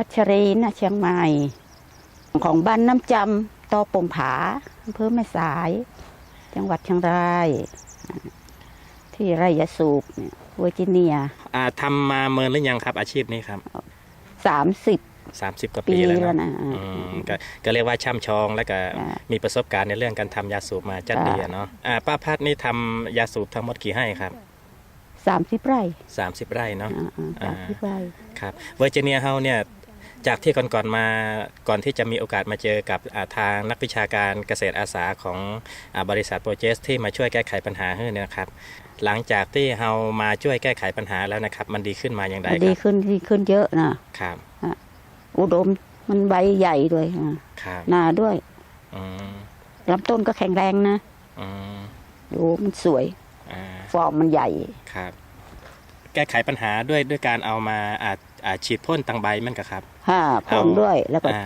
พัชรีนะเชียงใหม่ ของบ้านน้ำจำตอปงผาอำเภอแม่สาย จังหวัดเชียงราย ที่ไรยะสูบเนี่ยเวอร์จิเนียอ่าทำมาเมินหรือยังครับ อาชีพนี้ครับสามสิบ30กว่าปีปีแล้วแล้วนะนะอืมก็ก็เรียกว่าช่ำชองแล้วก็อ่ามีประสบการณ์ในเรื่องการทำยาสูบมาจัดค่ะดีอะเนาะอ่าป้าพัดนี่ทำยาสูบทั้งหมดกี่ให้ครับสามสิบไร่30ไร่เนาะอ่าๆสามสิบไร่ครับเวอร์จิเนียเฮาเนี่ย จากที่ก่อนๆมาก่อนที่จะมีโอกาสมาเจอกับอ่าทางนักวิชาการเกษตรอาสาของอาบริษัทโปรเจสที่มาช่วยแก้ไขปัญหาให้เนี่ยนะครับ หลังจากที่เฮามาช่วยแก้ไขปัญหาแล้วนะครับ มันดีขึ้นมาอย่างไรคดีรับขึ้นดีขึ้นเยอะนะครับอุดมมันใบใหญ่ด้วยอ่าครับหนาด้วยอืมลำต้นก็แข็งแรงนะอืมดูมันสวยอ่าฟอร์มมันใหญ่ครับ แก้ไขปัญหาด้วยด้วยการเอามาอา อาฉีดพ่นตังใบมันก็ครับห้าพ่นเอาด้วยแล้วก็อ่า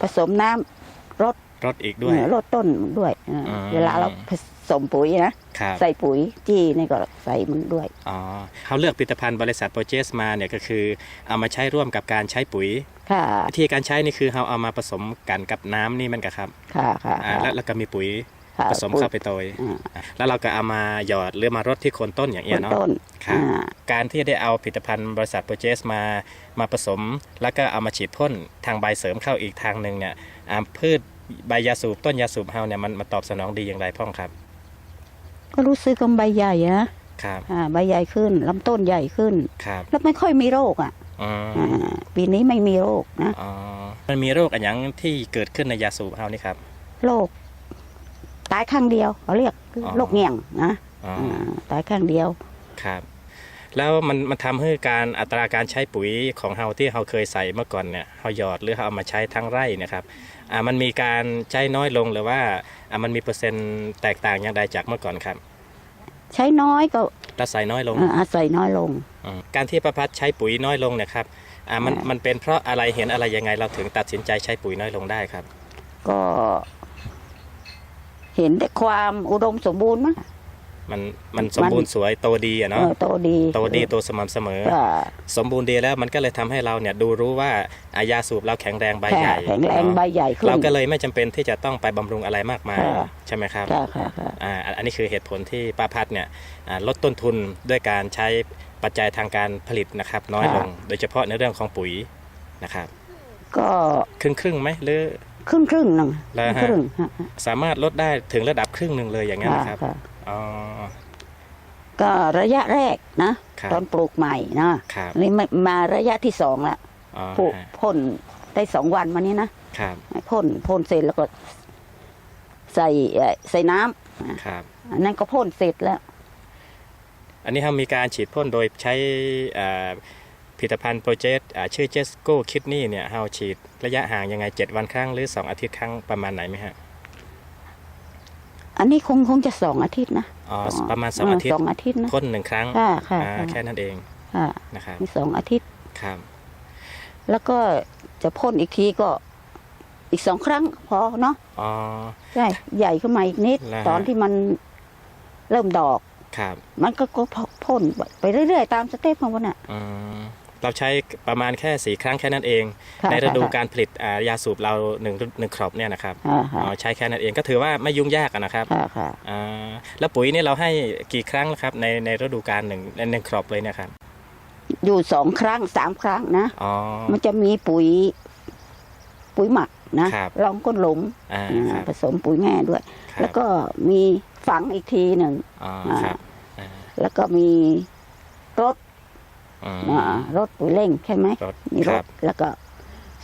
ผสมน้ำรดรถอีกด้วยเออรดต้นด้วยอ่าอืม เวลาเราผสมปุ๋ยนะครับใส่ปุ๋ยจี้นี่ก็ใส่มันด้วย อ๋อเขาเลือกผลิตภัณฑ์บริษัทโปรเจสมาเนี่ยก็คือเอามาใช้ร่วมกับการใช้ปุ๋ย ค่ะ วิธีการใช้นี่คือเราเอามาผสมกันกับน้ำนี่มันกะครับค่ะค่ะอ่าแล้วแล้วก็มีปุ๋ยค่ะ ผสมเข้าไปโตยอ่าแล้วเราก็เอามาหยอดหรือมารดที่โคนต้นอย่างคเงี้ยนเนาะต้นครับอ่าการที่ได้เอาผลิตภัณฑ์บริษัทโปรเจสมามาผสม แล้วก็เอามาฉีดพ่นทางใบเสริมเข้าอีกทางหนึ่งเนี่ยอ่าพืชใบยาสูบต้นยาสูบเฮาเนี่ยมันมาตอบสนองดีอย่างไรพ่องครับ ก็รู้สึกกับใบใหญ่นะครับอ่าใบใหญ่ขึ้นลำต้นใหญ่ขึ้นครับแล้วไม่ค่อยมีโรคอะอืมอ่าปีนี้ไม่มีโรคนะอ๋อมันมีโรคอะไรอย่างที่เกิดขึ้นในยาสูบเฮานี่ครับโรค ตายข้างเดียวเขาเรียกอ๋อ โรคเงี่ยงนะอ๋อาตายข้างเดียว ครับ แล้วมันมันทำให้การอัตราการใช้ปุ๋ยของเฮาที่เฮาเคยใส่เมื่อก่อนเนี่ยเฮาหยอดหรือเฮาเอามาใช้ทั้งไร่เนะครับอ่ามันมีการใช้น้อยลงหรือว่าอ่ามันมีเปอร์เซ็นต์แตกต่างอย่างใดจากเมื่อก่อนครับใช้น้อยก็และใส่น้อยลงอ่าอาศัยน้อยลง อืมการที่ประพัดใช้ปุ๋ยน้อยลงเนี่ยครับอ่ามันอ่ามั มันเป็นเพราะอะไรเห็นอะไรยังไงเราถึงตัดสินใจใช้ปุ๋ยน้อยลงได้ครับ ก็ เห็นแต่ความอุดมสมบูรณ์มั้ง มันมันสมบูรณ์สวยโตดีอะเอเนาะอโตดีโตดีโตสม่ำเสมอก็สมบูรณ์ดีแล้วมันก็เลยทำให้เราเนี่ยดูรู้ว่าอายาสูบเราแข็งแรงใบแข็ใหญ่แข็งแรงเนอะใบใหญ่ขึ้นเราก็เลยไม่จำเป็นที่จะต้องไปบำรุงอะไรมากมายค่ะใช่ไหมครับค่ะค่ะค่ะอ่าอันนี้คือเหตุผลที่ป้าพัดเนี่ยอ่าลดต้นทุนด้วยการใช้ปัจจัยทางการผลิตนะครับ น้อยลง โดยเฉพาะในเรื่องของปุ๋ยนะครับ ก็ครึ่งครึ่งๆไหมหรือ ครึ่งครึ่งๆหนึ่งแล้วฮะ ครึ่งฮะสามารถลดได้ถึงระดับครึ่งหนึ่งเลยอย่างนั้นค่ะนะครับค่ะอ๋อ ก็ระยะแรกนะ ครับตอนปลูกใหม่นะครับ นี่มามาระยะที่สองละอ๋อปลูกฮะพ่นได้สองวันมานี้นะครับ พ่นพ่นเสร็จแล้วก็ ใส่เอ่อใส่น้ำครับ อันนั้นก็พ่นเสร็จแล้ว อันนี้เรามีการฉีดพ่นโดยใช้อ่า ผลิตภัณฑ์โปรเจกต์ชื่อเจสโก้คิดนี่เนี่ยเราฉีดระยะห่างยังไง 7 วันครั้งหรือ 2 อาทิตย์ครั้งประมาณไหนไหมฮะ อันนี้คงคงจะสองอาทิตย์นะอ๋อประมาณ2อาทิตสย์องอาทิตย์นะพ่นหนึ่งครั้งค่ะค่ะอ่าค่ะแค่นั้นเองค่ะนะครับมีสองอาทิตย์ครับแล้วก็จะพ่นอีกทีก็อีกสองครั้งพอเนาะอ๋อใช่ใหญ่ขึ้นมาอีกนิดแล้วฮะตอนที่มันเริ่มดอกครับ มันก็ก็พ่นไปเรื่อยๆ ตามสเต็ปของมันอะอืม เราใช้ประมาณแค่สี่ครั้งแค่นั้นเองค่ะในฤดูค่ะการผลิตอ่ายาสูบเราหนึ่งหนึ่งครอบเนี่ยนะครับค่ะค่ะอ๋อใช้แค่นั้นเองก็ถือว่าไม่ยุ่งยากอะนะครับค่ะค่ะอ่าแล้วปุ๋ยนี่เราให้กี่ครั้งแล้วครับในในฤดูกาลหนึ่งในหนึ่งครอบเลยเนะครับอยู่สองครั้งสามครั้งนะอ๋อมันจะมีปุ๋ย ปุ๋ยหมักนะครับลองก้นหลุมอ่าอ่าครับผสมปุ๋ยแม่ด้วยครับแล้วก็มีฝังอีกทีหนึ่งอ๋ออ่าครับอ่าแล้วก็มีรถ อืมอ่ารถปุ๋ยเร่งใช่ไหมรถมีครรัถบ แล้วก็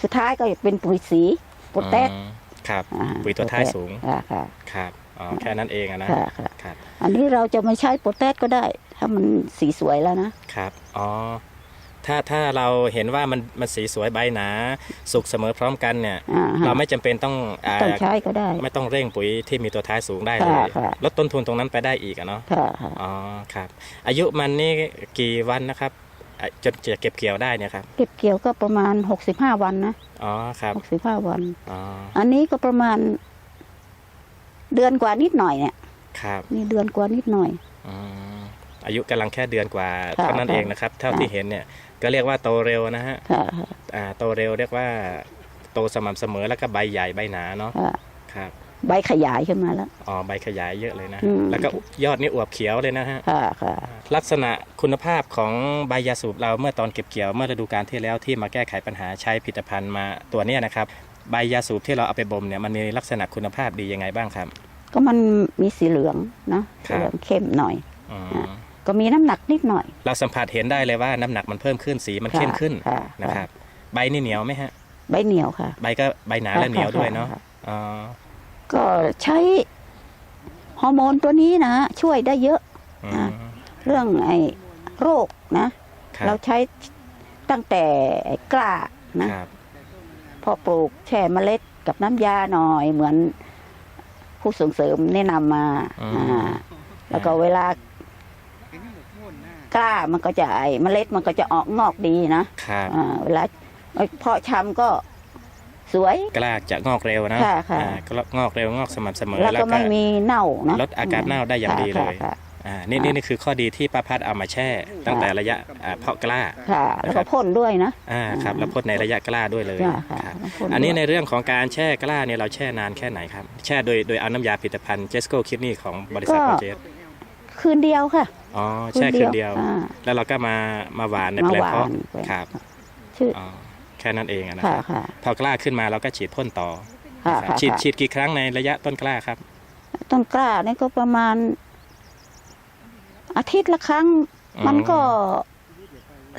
สุดท้ายก็เป็นปุ๋ยสีโปรแทสอืมครับ อ่าปุ๋ยตัวท้ายสูงค่ะค่ะครับอ๋อแค่นั้นเองอะนะค่ะค่ะ ครับ อันนี้เราจะไม่ใช้โปรแทสก็ได้ ถ้ามันสีสวยแล้วนะ ครับ อ๋อ ถ้าถ้าเราเห็นว่ามันมันสีสวยใบหนา สุกเสมอพร้อมกันเนี่ย อ่าฮะเราไม่จำเป็นต้องอ่าต้องใช้ก็ได้ ไม่ต้องเร่งปุ๋ยที่มีตัวท้ายสูงได้เลยค่ะค่ะ ลดต้นทุนตรงนั้นไปได้อีกอะเนาะ ค่ะค่ะอ๋อ ครับ อายุมันนี่กี่วันนะครับอะ จนจะเก็บเกี่ยวได้เนี่ยครับ เก็บเกี่ยวก็ประมาณ65วันนะอ๋อครับ65วันอ๋ออันนี้ก็ประมาณ เดือนกว่านิดหน่อยเนี่ย ครับนี่เดือนกว่านิดหน่อยอืมอายุกำลังแค่เดือนกว่าค่ะเท่านั้นเองนะครับ เท่าที่เห็นเนี่ย ก็เรียกว่าโตเร็วนะฮะค่ะอ่าโตเร็วเรียกว่า โตสม่ำเสมอแล้วก็ใบใหญ่ใบหนาเนาะค่ะครับ ใบขยายขึ้นมาแล้ว อ๋อใบขยายเยอะเลยนะ อืม แล้วก็ยอดนี่อวบเขียวเลยนะฮะ ค่ะค่ะ ลักษณะคุณภาพของใบยาสูบเราเมื่อตอนเก็บเกี่ยวเมื่อฤดูกาลที่แล้วที่มาแก้ไขปัญหาใช้ผลิตภัณฑ์มาตัวเนี้ยนะครับใบยาสูบที่เราเอาไปบ่มเนี่ยมันมีลักษณะคุณภาพดียังไงบ้างครับ ก็มันมีสีเหลืองนะครับสีเหลืองเข้มหน่อย อืมก็มีน้ำหนักนิดหน่อย เราสัมผัสเห็นได้เลยว่าน้ำหนักมันเพิ่มขึ้นสีมันเข้มขึ้นค่ะนะครับ ใบนี่เหนียวไหมฮะ ใบเหนียวค่ะ ใบก็ใบหนาและเหนียวด้วยเนาะค่ค่อ๋อ ก็ใช้ฮอร์โมนตัวนี้นะช่วยได้เยอะอือะมเรื่องไอ้โรคนะ ครัเราบใช้ตั้งแต่ไอ้กล้านะ ครับ พอปลูกแช่เมล็ดกับน้ำยาหน่อยเหมือนผู้ส่งเสริมแนะนำมาอืม อ่าแล้วก็เวลากล้ามันก็จะไอ้เมล็ดมันก็จะออกงอกดีนะครับ อ่าเวลาเพาะชำก็ สวย กล้าจะงอกเร็วนะค่ะค่ะ อ่าก็งอกเร็วงอกสม่ำเสมอแล้วก็ไม่มีเน่านะลดอาการเน่าได้อย่างดีเลยค่ะ อ่า นี่นี่นี่คือข้อดีที่ป้าพัดเอามาแช่ ตั้งแต่ระยะอ่าเพาะกล้า ค่ะ แล้วก็พ่นด้วยนะ อ่าครับแล้วพ่นในระยะกล้าด้วยเลยค่ะค่ะครับพ่ด้วย อันนี้ในเรื่องของการแช่กล้าเนี่ยเราแช่นานแค่ไหนครับ แช่โดยโดยเอาน้ำยาผลิตภัณฑ์เจสโก้คิดนี่ของบริษัทโปรเจสคืนเดียวค่ะ อ๋อแช่คืนเดียว อ่าแล้วเราก็มามาหวานในมาแปลงหวาเพาะนไปครับชื่ออ๋อ แค่นั้นเองอะนะค่ะครับค่ะ พอกล้าขึ้นมาเราก็ฉีดพ่นต่อค่ะนะครับค่ะฉีดค่ะฉีดกี่ครั้งในระยะต้นกล้าครับ ต้นกล้านี่ก็ประมาณ อาทิตย์ละครั้ง อืม มันก็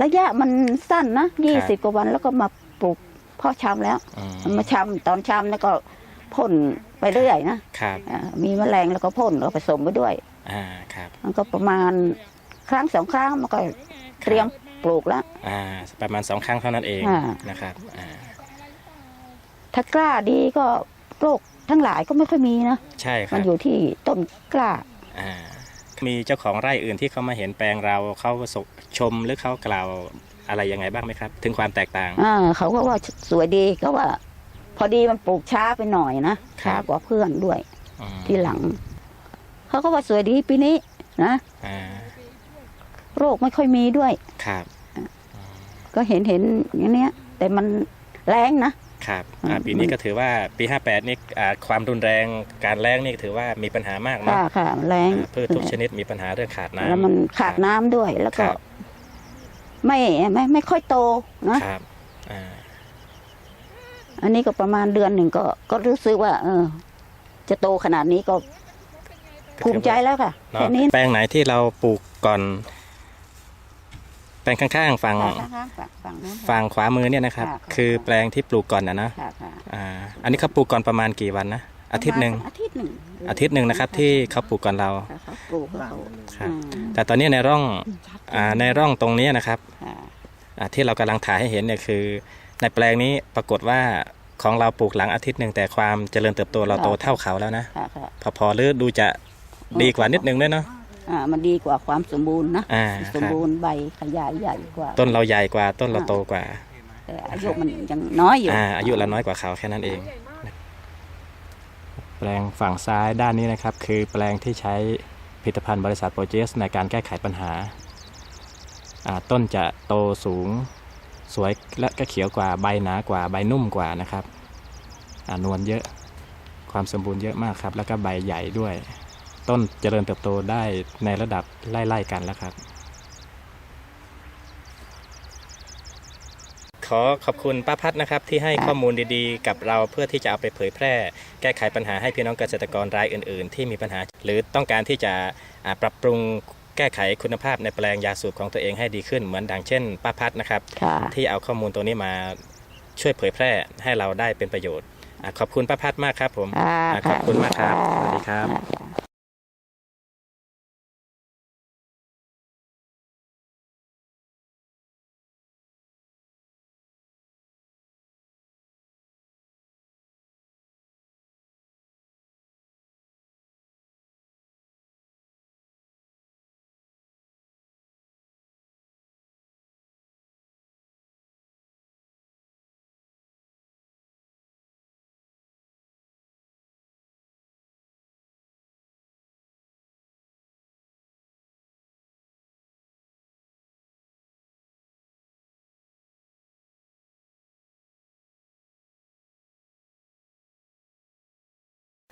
ระยะมันสั้นนะยี่สิบกว่าวันแล้วก็มาปลูกเพ่อชำแล้ว อืมมาชำตอนชำแล้วก็พ่นไปเรื่อยนะครับอ่ามีแมลงแล้วก็พ่นแล้วก็ผสมไปด้วย อ่าครับ มันก็ประมาณครั้งสองครั้งมันก็เตรียมปลูกแล้ว อ่าประมาณสองครั้งเท่านั้นเองอ่านะครับอ่าถ้ากล้าดีก็โรคทั้งหลายก็ไม่ค่อยมีนะ ใช่คมัรันบอยู่ที่ต้นกล้า อ่ามีเจ้าของไร่อื่นที่เขามาเห็นแปลงเราเขาสกชมหรือเขากล่าวอะไรยังไงบ้างไหมครับ ถึงความแตกต่าง อ่าเขาก็ว่าสวยดีก็ว่า พอดีมันปลูกช้าไปหน่อยนะ ครับ ช้ากว่าเพื่อนด้วย อืมที่หลัง เขาก็ว่าสวยดีปีนี้นะ อ่าโรคไม่ค่อยมีด้วย ครับ ก็เห็นเห็นอย่างเนี้ย แต่มันแรงนะครับอ่าอืมปีนี้ก็ถือว่าปี58นี่อ่าความรุนแรงการแล้งนี่ถือว่ามีปัญหามากเนอะค่ะค่ะแรงอ่าพืชทุกชนิดมีปัญหาเรื่องขาดน้ำแล้วมันขาดน้ำด้วยแล้วคก็รับไม่ไม่ไม่ค่อยโตนะครับอ่าอันนี้ก็ประมาณเดือนหนึ่งก็ก็รู้สึกว่า เออ จะโตขนาดนี้ก็ภูมิใจแล้วค่ะเนอะแค่นี้แปลงไหนที่เราปลูกก่อน แปลงข้างๆฝั่งค่ะค่ะฝั่งนู้นค่ะ ฝั่งขวามือเนี่ยนะครับ ค่ะค่ะ คือแปลงที่ปลูกก่อนนะนะค่ะค่ะอ่าอันนี้เขาปลูกก่อนประมาณกี่วันนะอาทิตย์หนึ่งอาทิตย์หนึ่งอาทิตย์หนึ่งนะครับที่เขาปลูกก่อนเรา ค่ะเขาปลูกแล้วเขาครับ อืมแต่ตอนนี้ในร่องอ่าในร่องตรงนี้นะครับค่ะอ่าที่เรากำลังถ่ายให้เห็นเนี่ยคือ ในแปลงนี้ปรากฏว่าของเราปลูกหลังอาทิตย์หนึ่งแต่ความเจริญเติบโตเราโตเท่าเขาแล้วนะ ค่ะค่ะพอพอหรือดูจะดีกว่านิดนึงด้วยเนาะ อ่ามันดีกว่าความสมบูรณ์นะอ่าสมบูรณ์ใบขยายใหญ่กว่า ต้นเราใหญ่กว่าต้นเราโตกว่า แต่อายุมันยังน้อยอยู่อ่าอายุเราน้อยกว่าเขาแค่นั้นเอง แปลงฝั่งซ้ายด้านนี้นะครับ คือแปลงที่ใช้ผลิตภัณฑ์บริษัทโปรเจสในการแก้ไขปัญหาอ่าต้นจะโตสูงสวยและก็เขียวกว่าใบหนากว่าใบนุ่มกว่านะครับอ่านวลเยอะความสมบูรณ์เยอะมากครับ แล้วก็ใบใหญ่ด้วย ต้นเจริญเติบโตได้ในระดับไล่ๆกันแล้วครับ ขอขอบคุณป้าพัดนะครับที่ให้ข้อมูลดีๆ กับเราเพื่อที่จะเอาไปเผยแพร่ แก้ไขปัญหาให้พี่น้องเกษตรกรรายอื่น ๆ ที่มีปัญหา หรือต้องการที่จะอ่าปรับปรุงแก้ไขคุณภาพในแปลงยาสูบของตัวเองให้ดีขึ้นเหมือนดังเช่นป้าพัดนะครับค่ะที่เอาข้อมูลตัวนี้มาช่วยเผยแพร่ให้เราได้เป็นประโยชน์อ่าขอบคุณป้าพัดมากครับผมค่ะอ่าขอบคุณมากครับ สวัสดีครับ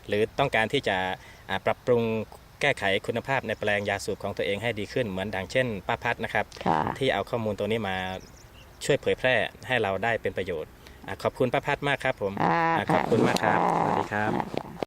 หรือต้องการที่จะอ่าปรับปรุงแก้ไขคุณภาพในแปลงยาสูบของตัวเองให้ดีขึ้นเหมือนดังเช่นป้าพัดนะครับค่ะที่เอาข้อมูลตัวนี้มาช่วยเผยแพร่ให้เราได้เป็นประโยชน์อะขอบคุณป้าพัดมากครับผมอ่าอะขอบคุณมากครับะสวัสดีครับค่ะ